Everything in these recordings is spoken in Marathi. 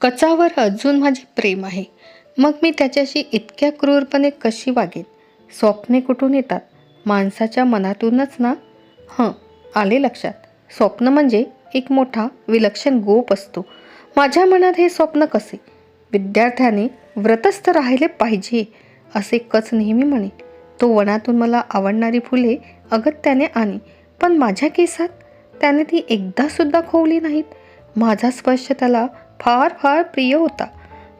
कचावर अजून माझे प्रेम आहे. मग मी त्याच्याशी इतक्या क्रूरपणे कशी वागेन? स्वप्ने कुठून येतात? माणसाच्या मनातूनच ना? हं आले लक्षात. स्वप्न म्हणजे एक मोठा विलक्षण गोप असतो. माझ्या मनात हे स्वप्न कसे? विद्यार्थ्याने व्रतस्थ राहिले पाहिजे असे कच नेहमी म्हणे. तो वनातून मला आवडणारी फुले अगत्याने आणी. पण माझ्या केसात? त्याने ती एकदासुद्धा खोवली नाहीत. माझा स्पर्श त्याला फार फार प्रिय होता.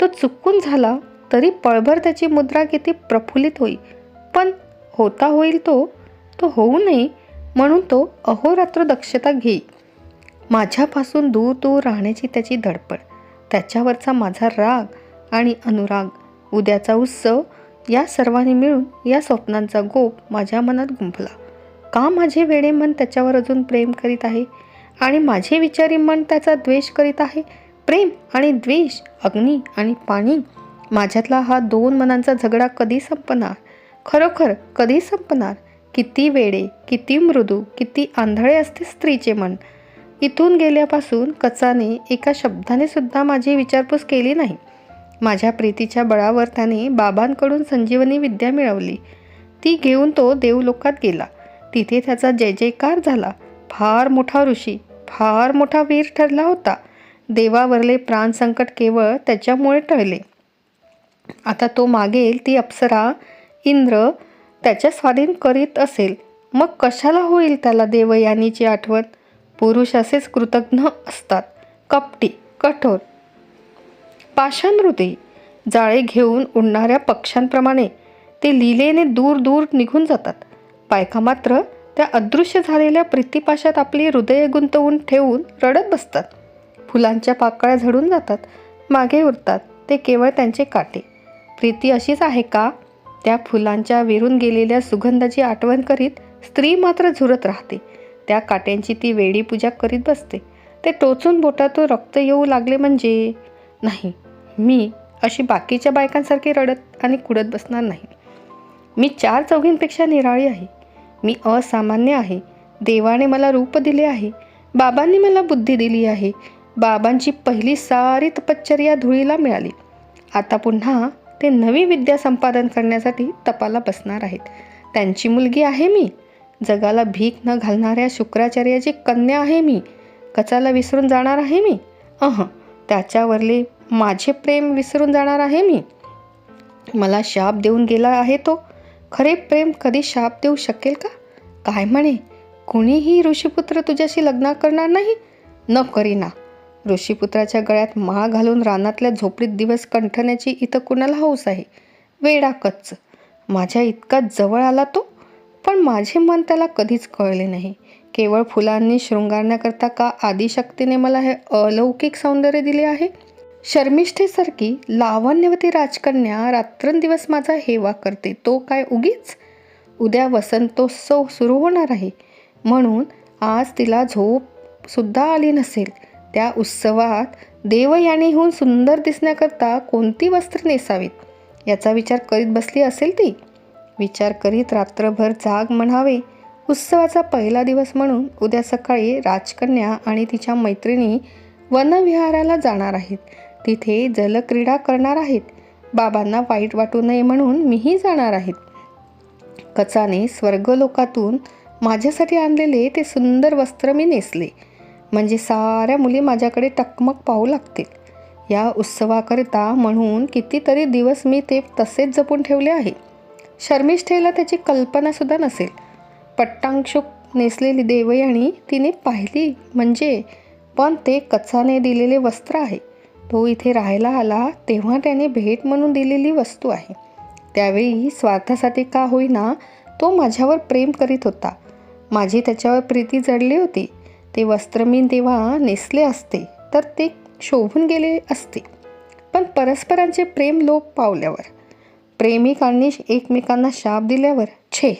तो चुकून झाला तरी पळभर त्याची मुद्रा किती प्रफुल्लित होई. पण होता होईल तो तो होऊ नये म्हणून तो अहोरात्र दक्षता घेई. माझ्यापासून दूर दूर राहण्याची त्याची धडपड त्याच्यावरचा माझा राग आणि अनुराग उद्याचा उत्सव या सर्वांनी मिळून या स्वप्नांचा गोप माझ्या मनात गुंफला. का माझे वेडे मन त्याच्यावर अजून प्रेम करीत आहे? आणि माझे विचारी मन त्याचा द्वेष करीत आहे? प्रेम आणि द्वेष अग्नी आणि पाणी. माझ्यातला हा दोन मनांचा झगडा कधी संपणार? खरोखर कधी संपणार? किती वेडे किती मृदू किती आंधळे असते स्त्रीचे मन. इथून गेल्यापासून कचाने एका शब्दाने सुद्धा माझी विचारपूस केली नाही. माझ्या प्रीतीच्या बळावर त्याने बाबांकडून संजीवनी विद्या मिळवली. ती घेऊन तो देवलोकात गेला. तिथे त्याचा जय जयकार झाला. फार मोठा ऋषी फार मोठा वीर ठरला होता. देवावरले प्राणसंकट केवळ त्याच्यामुळे टळले. आता तो मागेल ती अप्सरा इंद्र त्याच्या स्वाधीन करीत असेल. मग कशाला होईल त्याला देवयानीची आठवण? पुरुष असेच कृतज्ञ असतात. कपटी कठोर. पाषाण हृदयी जाळे घेऊन उडणाऱ्या पक्ष्यांप्रमाणे ते लिलेने दूर दूर निघून जातात. बायका मात्र त्या अदृश्य झालेल्या प्रीतिपाशात आपली हृदय गुंतवून ठेवून रडत बसतात. फुलांच्या पाकळ्या झडून जातात. मागे उरतात. ते केवळ त्यांचे काटे. प्रीती अशीच आहे का? त्या फुलांच्या विरून गेलेल्या सुगंधाची आठवण करीत स्त्री मात्र झुरत राहते. त्या काट्यांची ती वेडी पूजा करीत बसते. ते टोचून बोटातून रक्त येऊ लागले म्हणजे? नाही. मी अशी बाकीच्या बायकांसारखी रडत आणि कुडत बसणार नाही. मी चार चौघींपेक्षा निराळी आहे. मी असामान्य आहे. देवाने मला रूप दिले आहे. बाबांनी मला बुद्धी दिली आहे. बाबांची पहिली सारी तपश्चर्या धुळीला मिळाली. आता पुन्हा ते नवी विद्या संपादन करण्यासाठी तपाला बसणार आहेत. त्यांची मुलगी आहे मी. जगाला भीक न घालणाऱ्या शुक्राचार्याची कन्या आहे मी. कचाला विसरून जाणार आहे मी. अह त्याच्यावरले माझे प्रेम विसरून जाणार आहे मी. मला शाप देऊन गेला आहे तो. खरे प्रेम कधी शाप देऊ शकेल का? काय म्हणे? कुणीही ऋषीपुत्र तुझ्याशी लग्न करणार नाही? न करीना ऋषीपुत्राच्या गळ्यात माळ घालून रानातल्या झोपडीत दिवस कंठण्याची इथं कुणाला हौस आहे? वेडा कच्च. माझ्या इतका जवळ आला तो? पण माझे मन त्याला कधीच कळले नाही. केवळ फुलांनी शृंगारण्याकरता का आदिशक्तीने मला हे अलौकिक सौंदर्य दिले आहे? शर्मिष्ठेसारखी लावण्यवती राजकन्या रात्रंदिवस माझा हेवा करते. तो काय उगीच? उद्या वसंतोत्सव सुरू होणार आहे. म्हणून आज तिला झोप सुद्धा आली नसेल. त्या उत्सवात देवयानीहून सुंदर दिसण्याकरता कोणती वस्त्र नेसावीत? याचा विचार करीत बसली असेल ती. विचार करीत रात्रभर जाग म्हणावे उत्सवाचा पहिला दिवस म्हणून उद्या सकाळी राजकन्या आणि तिच्या मैत्रिणी वनविहाराला जाणार आहेत. तिथे जलक्रीडा करणार आहेत. बाबांना वाईट वाटू नये म्हणून मीही जाणार आहेत. कचाने स्वर्गलोकातून माझ्यासाठी आणलेले ते सुंदर वस्त्र मी नेसले. म्हणजे साऱ्या मुली माझ्याकडे टकमक पाहू लागतील. या उत्सवाकरिता म्हणून कितीतरी दिवस मी ते तसेच जपून ठेवले आहे. शर्मिष्ठेला त्याची कल्पनासुद्धा नसेल. पट्टांक्षुक नेसलेली देवयाणी तिने पाहिली म्हणजे पण ते कचाने दिलेले वस्त्र आहे. तो इथे राहायला आला तेव्हा त्याने भेट म्हणून दिलेली वस्तू आहे. त्यावेळी स्वार्थासाठी का होईना तो माझ्यावर प्रेम करीत होता. माझी त्याच्यावर प्रीती जडली होती. ते वस्त्र मी तेव्हा नेसले असते तर ते शोभून गेले असते. पण परस्परांचे प्रेम लोप पावल्यावर प्रेमिकांनी एकमेकांना शाप दिल्यावर छे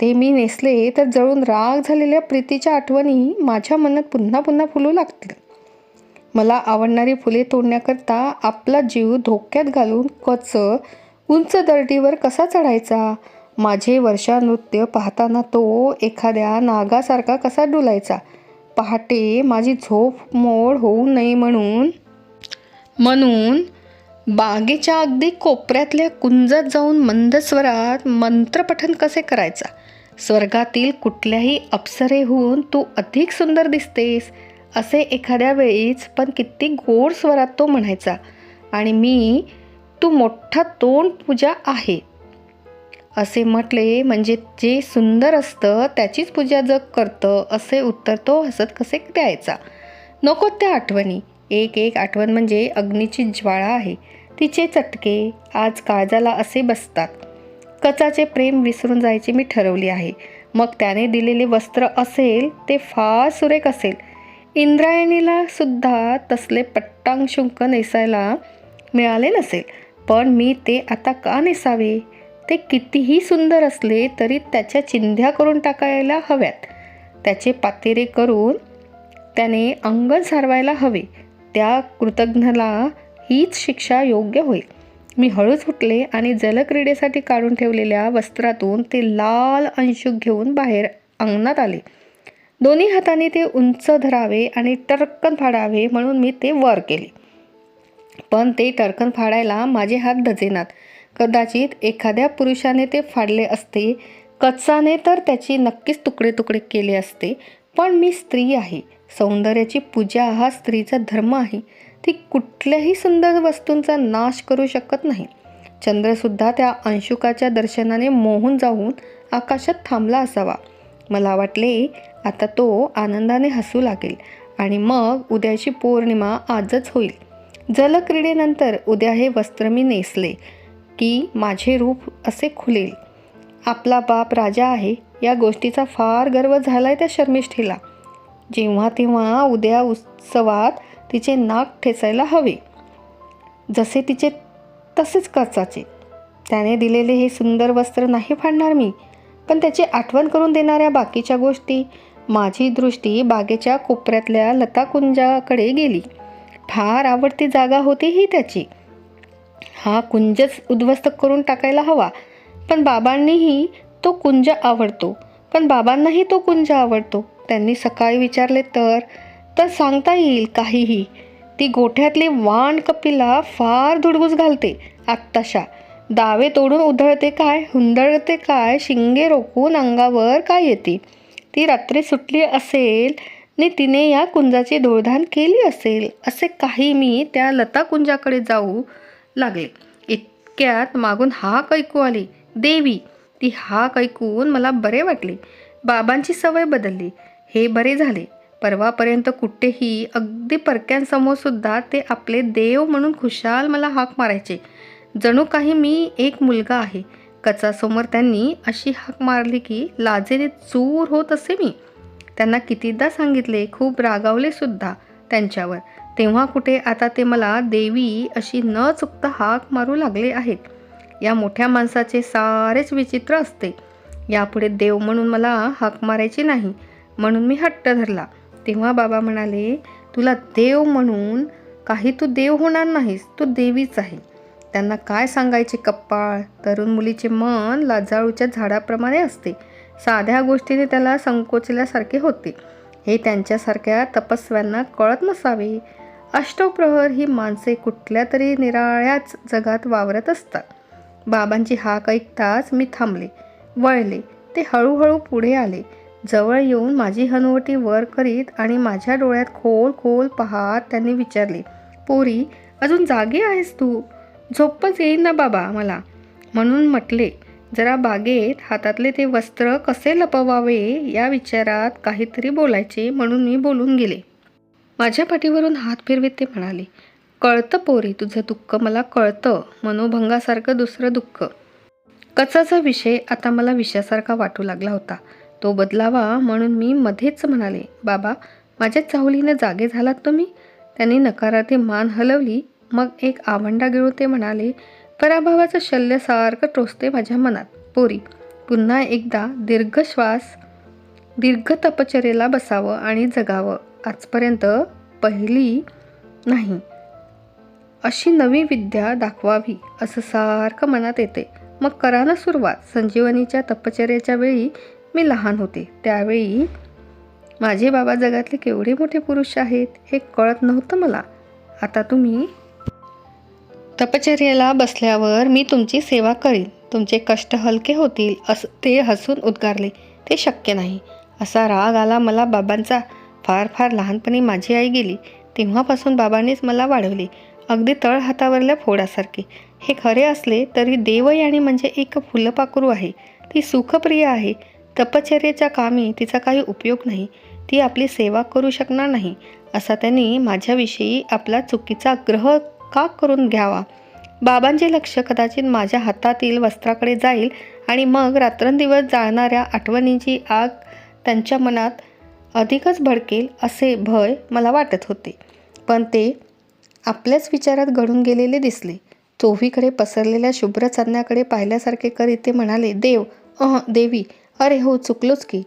ते मी नेसले तर जळून राग झालेल्या प्रीतीच्या आठवणी माझ्या मनात पुन्हा पुन्हा फुलू लागतील. मला आवडणारी फुले तोडण्याकरता आपला जीव धोक्यात घालून कच उंच दर्डीवर कसा चढायचा? माझे वर्षा नृत्य पाहताना तो एखाद्या नागासारखा कसा डुलायचा? पहाटे माझी झोप मोड होऊ नये म्हणून. म्हणून बागेच्या अगदी कोपऱ्यातल्या कुंजात जाऊन मंद स्वरात मंत्रपठन कसे करायचा? स्वर्गातील कुठल्याही अप्सरेहून तू अधिक सुंदर दिसतेस असे एखाद्या वेळीच पण किती गोड स्वरात तो म्हणायचा. आणि मी तू मोठा तोंड पूजा आहे. असे म्हटले म्हणजे जे सुंदर असतं त्याचीच पूजा जग करतं असे उत्तर तो हसत कसे द्यायचा? नको त्या आठवणी. एक एक आठवण म्हणजे अग्नीची ज्वाळा आहे. तिचे चटके आज काळजाला असे बसतात. कचाचे प्रेम विसरून जायचे मी ठरवली आहे. मग त्याने दिलेले वस्त्र असेल ते फार सुरेख असेल. इंद्रायणीला सुद्धा तसले पट्टांग शुंक नेसायला मिळाले नसेल. पण मी ते आता का नेसावे? ते कितीही सुंदर असले तरी त्याच्या चिंध्या करून टाकायला हव्यात. त्याचे पातेरे करून त्याने अंगण सारवायला हवे. त्या कृतज्ञला हीच शिक्षा योग्य होईल. मी हळूच उठले आणि जलक्रीडेसाठी काढून ठेवलेल्या वस्त्रातून ते लाल अंशुक घेऊन बाहेर अंगणात आले. दोन्ही हाताने ते उंच धरावे आणि टरकन फाडावे म्हणून मी ते वर केले. पण ते टरकन फाडायला माझे हात धजेनात. कदाचित एखाद्या पुरुषाने ते फाडले असते. कच्चाने तर त्याची नक्कीच तुकडे तुकडे केले असते. पण मी स्त्री आहे. सौंदर्याची पूजा हा स्त्रीचा धर्म आहे. ती कुठल्याही सुंदर वस्तूंचा नाश करू शकत नाही. चंद्रसुद्धा त्या अंशुकाच्या दर्शनाने मोहून जाऊन आकाशात थांबला असावा. मला वाटले आता तो आनंदाने हसू लागेल आणि मग उद्याची पौर्णिमा आजच होईल. जलक्रीडेनंतर उद्या हे वस्त्र मी नेसले. की माझे रूप असे खुलेल. आपला बाप राजा आहे या गोष्टीचा फार गर्व झालाय त्या शर्मिष्ठीला. जेव्हा तेव्हा उद्या उत्सवात तिचे नाक ठेचायला हवे. जसे तिचे तसेच कचाचे त्याने दिलेले हे सुंदर वस्त्र नाही फाडणार मी पण त्याची आठवण करून देणाऱ्या बाकीच्या गोष्टी माझी दृष्टी बागेच्या कोपऱ्यातल्या लताकुंजाकडे गेली. फार आवडती जागा होती ही त्याची. हा कुंजच उद्ध्वस्त करून टाकायला हवा. पण बाबांनीही तो कुंज आवडतो. पण बाबांनाही तो कुंज आवडतो. त्यांनी सकाळी विचारले तर तर सांगता येईल काहीही ती गोठ्यातली वाण कपिला फार धुडगूस घालते आत्ताशा. दावे तोडून उधळते काय हुंदळते काय शिंगे रोखून अंगावर काय येते? ती रात्री सुटली असेल आणि तिने या कुंजाची धुळधाण केली असेल असे काही मी त्या लता कुंजाकडे जाऊ लागले. इतक्यात मागून हाक ऐकू आली. देवी ती हाक ऐकून मला बरे वाटले. बाबांची सवय बदलली. हे बरे झाले. परवापर्यंत कुठेही अगदी परक्यांसमोर सुद्धा ते आपले देव म्हणून खुशाल मला हाक मारायचे. जणू काही मी एक मुलगा आहे. कचासमोर त्यांनी अशी हाक मारली की लाजेने चूर होत असे मी. त्यांना कितीदा सांगितले खूप रागावले सुद्धा. त्यांच्यावर. तेव्हा कुठे आता ते मला देवी अशी न चुकता हाक मारू लागले आहेत. या मोठ्या माणसाचे सारेच विचित्र असते. यापुढे देव म्हणून मला हाक मारायची नाही. म्हणून मी हट्ट धरला. तेव्हा बाबा म्हणाले तुला देव म्हणून काही तू देव होणार नाहीस. तू देवीच आहे. त्यांना काय सांगायचे कप्पाळ? तरुण मुलीचे मन लाजाळूच्या झाडाप्रमाणे असते. साध्या गोष्टीने त्याला संकोचल्यासारखे होते. हे त्यांच्यासारख्या तपस्व्यांना कळत नसावे. अष्टप्रहर ही माणसे कुठल्या तरी निराळ्याच जगात वावरत असतात. बाबांची हाक ऐकताच मी थांबले वळले ते हळूहळू पुढे आले. जवळ येऊन माझी हनुवटी वर करीत आणि माझ्या डोळ्यात खोल खोल पाहत त्यांनी विचारले पोरी अजून जागी आहेस तू? झोपच येईन ना बाबा मला म्हणून म्हटले जरा बागेत हातातले ते वस्त्र कसे लपवावे या विचारात काहीतरी बोलायचे म्हणून मी बोलून गेले. माझ्या पाठीवरून हात फिरवीत ते म्हणाले कळतं पोरी तुझं दुःख मला कळतं. मनोभंगासारखं दुसरं दुःख. कचाचा विषय आता मला विषयासारखा वाटू लागला होता. तो बदलावा म्हणून मी मध्येच म्हणाले बाबा माझ्या चाहुलीनं जागे झालात तुम्ही? त्यांनी नकारार्थी मान हलवली. मग एक आवंडा गिळून ते म्हणाले पराभवाचं शल्य सारखं टोचते माझ्या मनात. पोरी पुन्हा एकदा दीर्घ श्वास दीर्घ तपचरेला बसावं आणि जगावं. आजपर्यंत पहिली नाही. अशी नवी विद्या दाखवावी असं सारखं मनात येते. मग करा ना सुरुवात. संजीवनीच्या तपचर्याच्या वेळी मी लहान होते. त्यावेळी माझे बाबा जगातले केवढे मोठे पुरुष आहेत हे कळत नव्हतं मला. आता तुम्ही तपचर्याला बसल्यावर मी तुमची सेवा करीन. तुमचे कष्ट हलके होतील असं ते हसून उद्गारले. ते शक्य नाही. असा राग आला मला बाबांचा. फार फार लहानपणी माझी आई गेली. तेव्हापासून बाबांनीच मला वाढवले. अगदी तळ हातावरल्या फोडासारखे. हे खरे असले तरी देवयाणी म्हणजे एक फुलपाखरू आहे. ती सुखप्रिय आहे. तपचर्येच्या कामी तिचा काही उपयोग नाही. ती आपली सेवा करू शकणार नाही. असा त्यांनी माझ्याविषयी आपला चुकीचा ग्रह का करून घ्यावा. बाबांचे लक्ष कदाचित माझ्या हातातील वस्त्राकडे जाईल आणि मग रात्रंदिवस जाळणाऱ्या आठवणींची आग त्यांच्या मनात अधिकच भडकेल असे भय मला वाटत होते. पण ते आपल्याच विचारात घडून गेलेले दिसले. चोहीकडे पसरलेल्या शुभ्र चांदण्याकडे पाहिल्यासारखे करीत ते म्हणाले देव अह देवी अरे हो चुकलोच की.